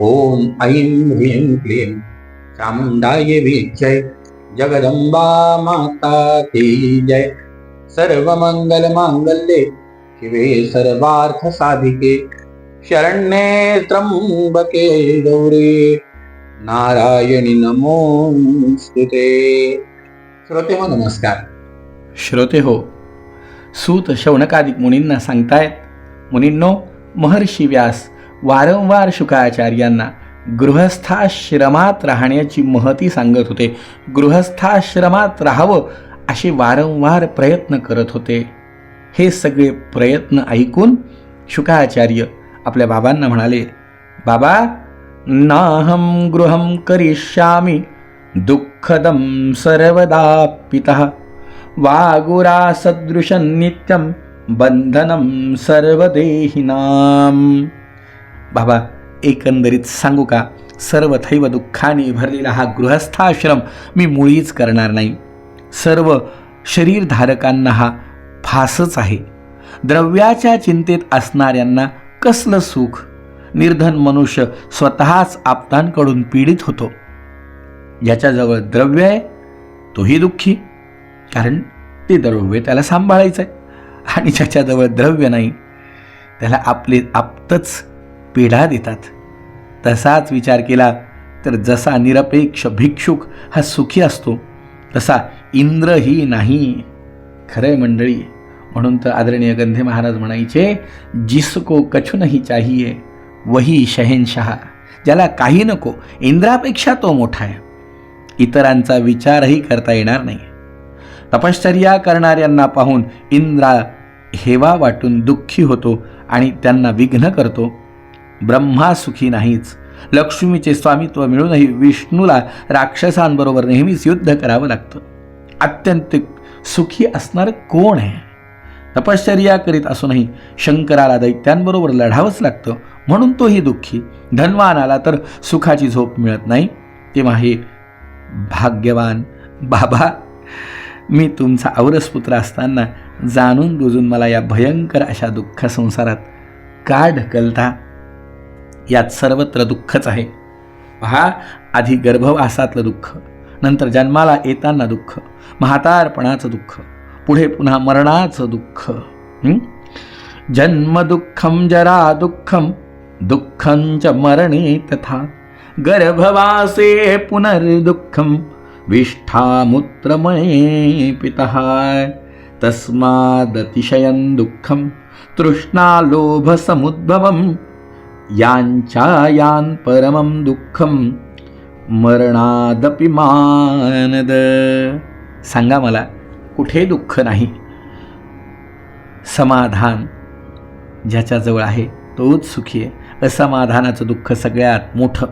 ॐ ऐं ह्रीं क्लीं। चामुण्डाय वीक्षय जगदंबा माता की जय। सर्वमंगल शिवे सर्वार्थ साधिके शरण्ये त्र्यम्बके गौरी। नारायणी नमोस्तुते श्रोते हो नमस्कार। श्रोते हो सूत शौनकादिक मुनींना सांगतायत मुनींनो महर्षी व्यास वारंवार शुकाचार्यांना गृहस्थाश्रमात राहण्याची महती सांगत होते. गृहस्थाश्रमात राहावं असे वारंवार प्रयत्न करत होते. हे सगळे प्रयत्न ऐकून शुकाचार्य आपल्या बाबांना म्हणाले बाबा नाहम गृहं करिष्यामि दुःखदं सर्वदा पितः। वागुरासदृशं नित्यं बंधनं सर्वदेहिनाम। बाबा एकंदरीत सांगू का? सर्वथैव दुःखाने भरलेला हा गृहस्थाश्रम मी मुळीच करणार नाही. सर्व शरीरधारकांना हा फासच आहे. द्रव्याच्या चिंतेत असणाऱ्यांना कसलं सुख? निर्धन मनुष्य स्वतःच आपतांकडून पीडित होतो. ज्याच्याजवळ द्रव्य आहे तोही दुःखी. कारण ते द्रव्य त्याला सांभाळायचं आहे आणि ज्याच्याजवळ द्रव्य नाही त्याला आपले आपतच पीडा देतात. तसाच विचार केला तर जसा निरपेक्ष भिक्षुक हा सुखी असतो तसा इंद्रही नाही. खरंय मंडळी म्हणून तर आदरणीय गंधे महाराज म्हणायचे जिसको कछु नाही चाहिये वही शहेनशहा ज्याला काही नको इंद्रापेक्षा तो मोठा आहे. इतरांचा विचारही करता येणार नाही. तपश्चर्या करणाऱ्यांना पाहून इंद्रा हेवा वाटून दुःखी होतो आणि त्यांना विघ्न करतो. ब्रह्मा सुखी नाहीच. लक्ष्मीचे स्वामित्व मिळूनही विष्णूला राक्षसांबरोबर नेहमीच युद्ध करावं लागतं. अत्यंत सुखी असणार कोण आहे? तपश्चर्या करीत असूनही शंकराला दैत्यांबरोबर लढावंच लागतं. म्हणून तोही दुःखी. धनवान आला तर सुखाची झोप मिळत नाही. तेव्हा हे भाग्यवान बाबा मी तुमचा औरसपुत्र असताना जाणून बुजून मला या भयंकर अशा दुःख संसारात का ढकलता? यात सर्वत्र दुःखच आहे. पहा आधी गर्भवासातलं दुःख नंतर जन्माला येताना दुःख म्हातारपणाचं दुःख पुढे पुन्हा मरणाचं दुःख जन्म जन्मदुःखं जरा दुःखं दुःखं च मरणे तथा गर्भवासे पुनर्दुःखं विष्ठामूत्रमये पितः तस्मादतिशयं दुःखं तृष्णालोभसमुद्भवं यांचायान् परमं दुःखं मरणादपि मानद। सांगा मला कुठे दुःख नाही? समाधान ज्याच्याजवळ आहे तोच सुखी आहे. असमाधानाचं दुःख सगळ्यात मोठं.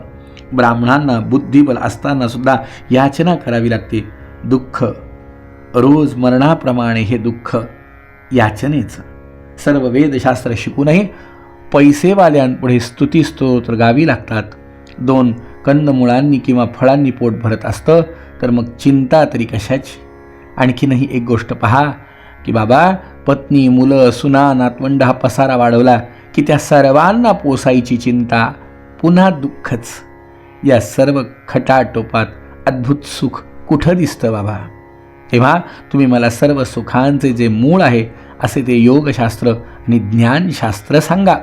ब्राह्मणांना बुद्धिबल असताना सुद्धा याचना करावी लागते. दुःख रोज मरणाप्रमाणे हे दुःख याचनेचं. सर्व वेदशास्त्र शिकूनही पैसेवाल्यांपुढे स्तुतीस्तोत्र गावी लागतात. दोन कंदमुळांनी किंवा फळांनी पोट भरत असतं तर मग चिंता तरी कशाची? आणखीनही एक गोष्ट पहा की बाबा पत्नी मुलं सुना नातवंड हा पसारा वाढवला की त्या सर्वांना पोसायची चिंता पुन्हा दुःखच. या सर्व खटाटोपात अद्भुत सुख कुठं दिसतं बाबा? तेव्हा तुम्ही मला सर्व सुखांचे जे मूळ आहे असे ते योगशास्त्र आणि ज्ञानशास्त्र सांगा.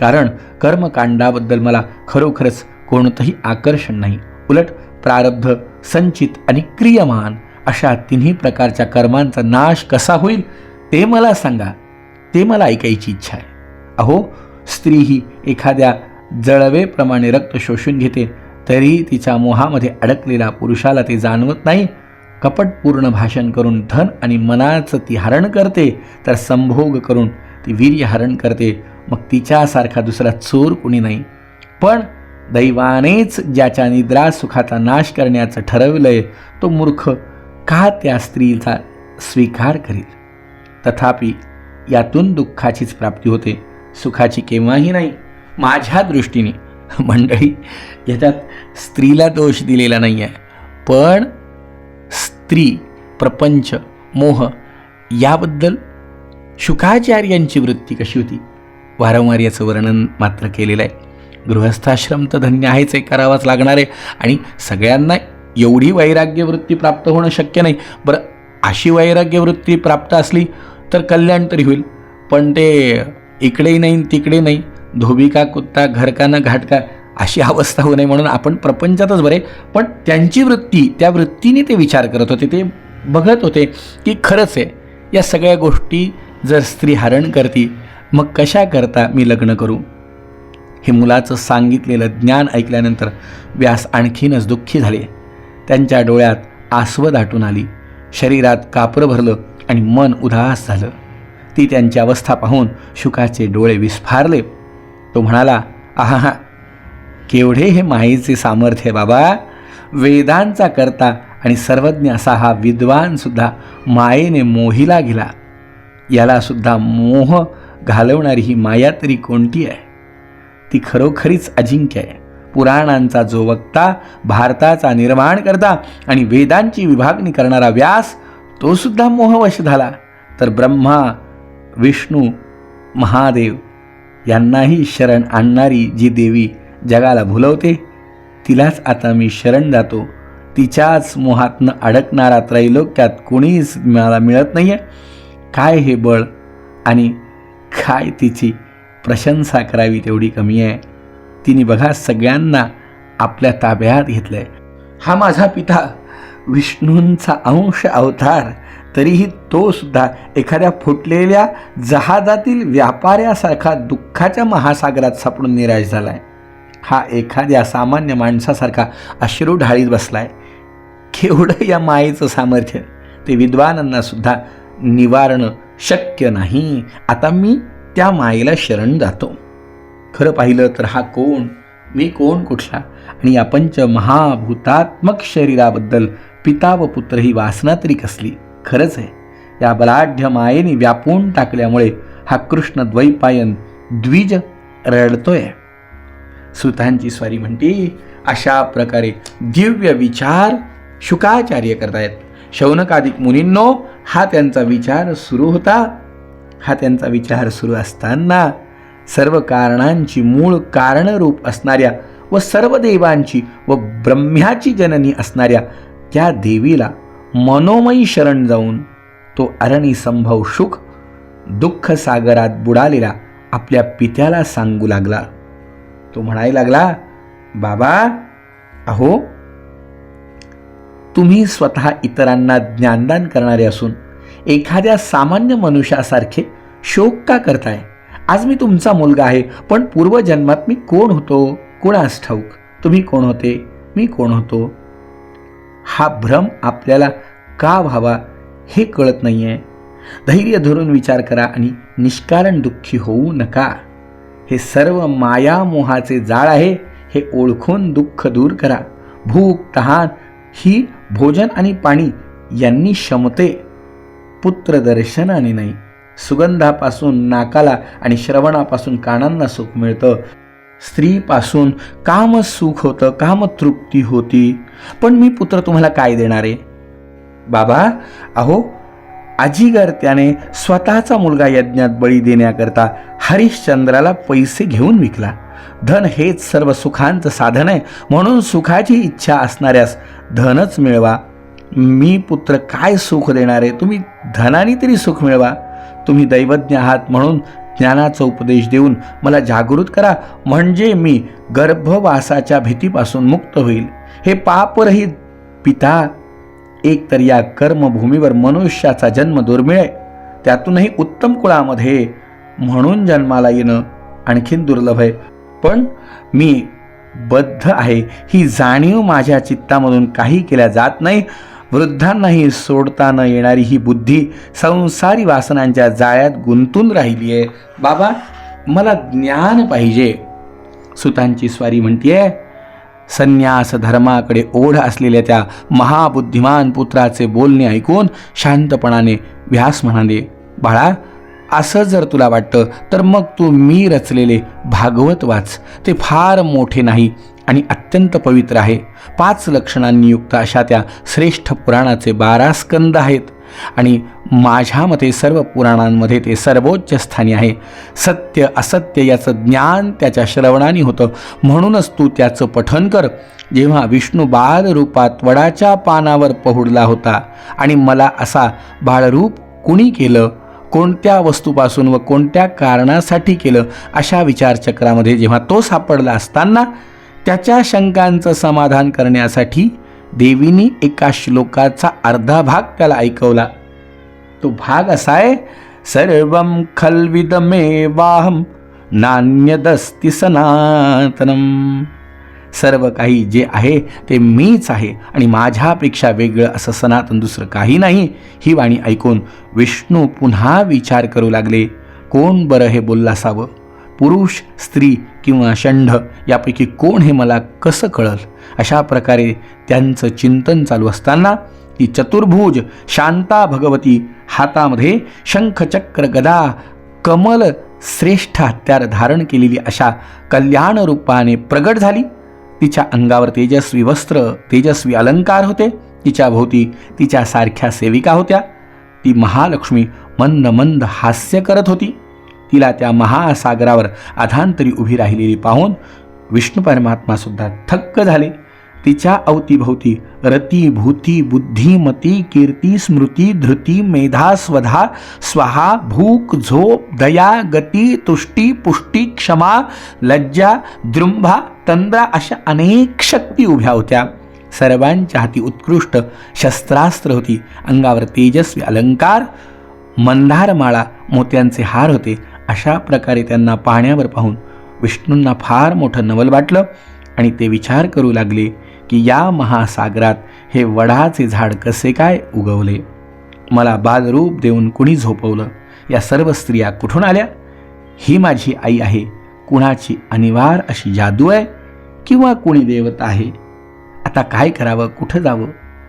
कारण कर्मकांडाबद्दल मला खरोखरच कोणतंही आकर्षण नाही. उलट प्रारब्ध संचित आणि क्रियमान अशा तिन्ही प्रकारच्या कर्मांचा नाश कसा होईल ते मला सांगा. ते मला ऐकायची इच्छा आहे. अहो स्त्री ही एखाद्या जळवेप्रमाणे रक्त शोषून घेते तरी तिच्या मोहामध्ये अडकलेला पुरुषाला ते जाणवत नाही. कपटपूर्ण भाषण करून धन आणि मनाचं ती हरण करते तर संभोग करून ती वीर्य हरण करते मग तिच्यासारखा दुसरा चोर कुणी नाही. पण दैवानेच ज्याच्या निद्रा सुखाचा नाश करण्याचं ठरवलंय तो मूर्ख का त्या स्त्रीचा स्वीकार करील? तथापि यातून दुःखाचीच प्राप्ती होते. सुखाची केव्हाही नाही. माझ्या दृष्टीने मंडळी याच्यात स्त्रीला दोष दिलेला नाही आहे पण स्त्री प्रपंच मोह याबद्दल शुकाचार्यांची वृत्ती कशी होती? वारंवार याचं वर्णन मात्र केलेलं आहे. गृहस्थाश्रम तर धन्य आहेच आहे करावाच लागणार. आहे आणि सगळ्यांना एवढी वैराग्यवृत्ती प्राप्त होणं शक्य नाही. बरं अशी वैराग्यवृत्ती प्राप्त असली तर कल्याण तरी होईल. पण ते इकडेही नाही तिकडे नाही. धोबिका कुत्ता घरकानं घाटका अशी अवस्था होऊ नये म्हणून आपण प्रपंचातच बरे. पण त्यांची वृत्ती त्या वृत्तीने ते विचार करत होते. ते बघत होते की खरंच आहे या सगळ्या गोष्टी जर स्त्री हरण करती मग कशा करता मी लग्न करू? हे मुलाचं सांगितलेलं ज्ञान ऐकल्यानंतर व्यास आणखीनच दुःखी झाले. त्यांच्या डोळ्यात आसवद दाटून आली. शरीरात कापरं भरलं आणि मन उदास झालं. ती त्यांची अवस्था पाहून शुकाचे डोळे विस्फारले. तो म्हणाला आहा केवढे हे मायेचे सामर्थ्य बाबा. वेदांचा करता आणि सर्वज्ञ असा हा विद्वानसुद्धा मायेने मोहिला गेला. यालासुद्धा मोह घालवणारी ही माया तरी कोणती आहे? ती खरोखरीच अजिंक्य आहे. पुराणांचा जो वक्ता भारताचा निर्माण करता आणि वेदांची विभागणी करणारा व्यास तो सुद्धा मोहवश झाला. तर ब्रह्मा विष्णू महादेव यांनाही शरण आणणारी जी देवी जगाला भुलवते तिलाच आता मी शरण जातो. तिच्याच मोहातनं अडकणारा त्रैलोक्यात कोणीच मला मिळत नाही आहे काय हे बळ आणि काय तिची प्रशंसा करावी तेवढी कमी आहे? तिने बघा सगळ्यांना आपल्या ताब्यात घेतलं आहे हा माझा पिता विष्णूंचा अंश अवतार तरीही तो सुद्धा एखाद्या फुटलेल्या जहाजातील व्यापाऱ्यासारखा दुःखाच्या महासागरात सापडून निराश झाला आहे हा एखाद्या सामान्य माणसासारखा अश्रू ढाळीत बसलाय. केवढं या मायेचं सामर्थ्य? ते विद्वानांना सुद्धा निवारणं शक्य नाही. आता मी त्या मायेला शरण जातो. खरं पाहिलं तर हा कोण? मी कोण कुठला? आणि या पंच महाभूतात्मक शरीराबद्दल पिता व पुत्र ही वासना तरी कसली? खरंच आहे. या बलाढ्य मायेने व्यापून टाकल्यामुळे हा कृष्ण द्वैपायन द्विज रडतोय. सुतांची स्वारी म्हणते अशा प्रकारे दिव्य विचार शुकाचार्य करतायत. शौनकादिक मुनींनो हा त्यांचा विचार सुरू होता. हा त्यांचा विचार सुरू असताना सर्व कारणांची मूळ कारणरूप असणाऱ्या व सर्व देवांची व ब्रह्म्याची जननी असणाऱ्या त्या देवीला मनोमयी शरण जाऊन तो अरणी संभव सुख दुःख सागरात बुडालेला आपल्या पित्याला सांगू लागला. तो म्हणायला लागला बाबा अहो तुम्ही स्वतः इतरांना ज्ञानदान करणारे असून एखाद्या सामान्य मनुष्यासारखे शोक का करताय? आज मी तुमचा मुलगा आहे पण पूर्वजन्मात मी कोण होतो? कोणास ठाऊक? तुम्ही कोण होते? मी कोण होतो? हा भ्रम आपल्याला का व्हावा हे कळत नाही आहे धैर्य धरून विचार करा आणि निष्कारण दुःखी होऊ नका. हे सर्व मायामोहाचे जाळ आहे हे ओळखून दुःख दूर करा. भूक तहान ही भोजन आणि पाणी यांनी शमते पुत्र दर्शनाने नाही सुगंधापासून नाकाला आणि श्रवणापासून कानांना सुख मिळतं. स्त्रीपासून काम सुख होतं काम तृप्ती होती. पण मी पुत्र तुम्हाला काय देणार? आहे बाबा अहो अजिगर त्याने स्वतःचा मुलगा यज्ञात बळी देण्याकरता हरिश्चंद्राला पैसे घेऊन विकला. धन हेच सर्व सुखांचं साधन आहे. म्हणून सुखाची इच्छा असणाऱ्यास धनच मिळवा. मी पुत्र काय सुख देणार? आहे तुम्ही धनाने तरी सुख मिळवा. तुम्ही दैवज्ञ आहात म्हणून ज्ञानाचा उपदेश देऊन मला जागृत करा. म्हणजे मी गर्भवासाच्या भीतीपासून मुक्त होईल. हे पापरहित पिता एकतर या कर्मभूमीवर मनुष्याचा जन्म दुर्मिळ आहे. त्यातूनही उत्तम कुळामध्ये म्हणून जन्माला येणं आणखीन दुर्लभ आहे. पण मी बद्ध आहे. ही जाणीव माझ्या चित्तामधून काही केल्या जात नाही. वृद्धांनाही सोडता न येणारी ही बुद्धी संसारी वासनांच्या जाळ्यात गुंतून राहिली आहे बाबा मला ज्ञान पाहिजे. सुतांची स्वारी म्हणतीये संन्यास धर्माकडे ओढ असलेल्या त्या महाबुद्धिमान पुत्राचे बोलणे ऐकून शांतपणाने व्यास म्हणाले बाळा असं जर तुला वाटतं तर मग तू मी रचलेले भागवत वाच. ते फार मोठे नाही आणि अत्यंत पवित्र आहे. पाच लक्षणांनी युक्त अशा त्या श्रेष्ठ पुराणाचे बारा स्कंद आहेत. आणि माझ्या मते सर्व पुराणांमध्ये ते सर्वोच्च स्थानी आहे. सत्य असत्य याचं ज्ञान त्याच्या श्रवणाने होतं. म्हणूनच तू त्याचं पठन कर. जेव्हा विष्णू बालरूपात वडाच्या पानावर पहुडला होता आणि मला असा बाळरूप कुणी केलं? कोणत्या वस्तूपासून व कोणत्या कारणासाठी केलं अशा विचारचक्रामध्ये जेव्हा तो सापडला असताना त्याच्या शंकांचं समाधान करण्यासाठी देवीनी एका श्लोकाचा अर्धा भाग त्याला ऐकवला. तो भाग असा आहे सर्वम खल्विदमेवाहम नान्यदस्ति सनातनम. सर्व काही जे आहे ते मीच आहे आणि माझ्यापेक्षा वेगळं असं सनातन दुसरं काही नाही. ही वाणी ऐकून विष्णू पुन्हा विचार करू लागले. कोण बरं हे बोललासावं? पुरुष स्त्री किंवा षंढ यापैकी कोण हे मला कसं कळल? अशा प्रकारे त्यांचं चिंतन चालू असताना ती चतुर्भुज शांता भगवती हातामध्ये शंखचक्र गदा कमल श्रेष्ठ हत्यार धारण केलेली अशा कल्याणरूपाने प्रगट झाली. तिच्या अंगावर तेजस्वी वस्त्र तेजस्वी अलंकार होते. तिच्या भोवती तिच्यासारख्या सेविका होत्या. ती महालक्ष्मी मंद मंद हास्य करत होती. तिला त्या महासागरावर अधांतरी उभी राहिलेली पाहून विष्णू परमात्मा सुद्धा थक्क झाले. तिच्या अवतीभोवती. रती भूती बुद्धिमती कीर्ती स्मृती धृती मेधा स्वधा स्वाहा भूक झोप दया गती तुष्टी पुष्टी क्षमा लज्जा दृंभा तंद्रा अशा अनेक शक्ती उभ्या होत्या. सर्वांच्या हाती उत्कृष्ट शस्त्रास्त्र होती. अंगावर तेजस्वी अलंकार मंदारमाळा मोत्यांचे हार होते. अशा प्रकारे त्यांना पाहण्यावर पाहून विष्णूंना फार मोठं नवल वाटलं आणि ते विचार करू लागले. की या महासागरात हे वडाचे झाड कसे काय उगवले? मला बालरूप देऊन कुणी झोपवलं? या सर्व स्त्रिया कुठून आल्या? ही माझी आई आहे. कुणाची अनिवार अशी जादू आहे? किंवा कुणी देवता आहे? आता काय करावं? कुठं जावं?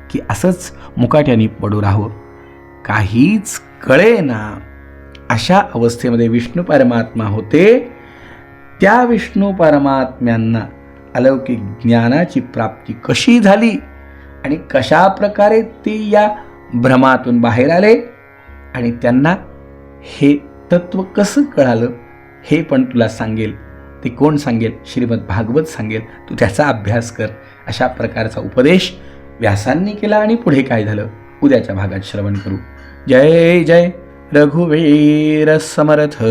की असंच मुकाट्याने पडू राहावं? काहीच कळे ना अशा अवस्थेमध्ये विष्णू परमात्मा होते. त्या विष्णू परमात्म्यांना अलौकिक ज्ञानाची प्राप्ती कशी झाली आणि कशा प्रकारे ते या भ्रमातून बाहेर आले आणि त्यांना हे तत्व कसं कळालं हे पण तुला सांगेल. ते कोण सांगेल? श्रीमद भागवत सांगेल. तू त्याचा अभ्यास कर. अशा प्रकारचा उपदेश व्यासांनी केला आणि पुढे काय झालं? उद्याच्या भागात श्रवण करू. जय जय. रघुवीर समर्थ.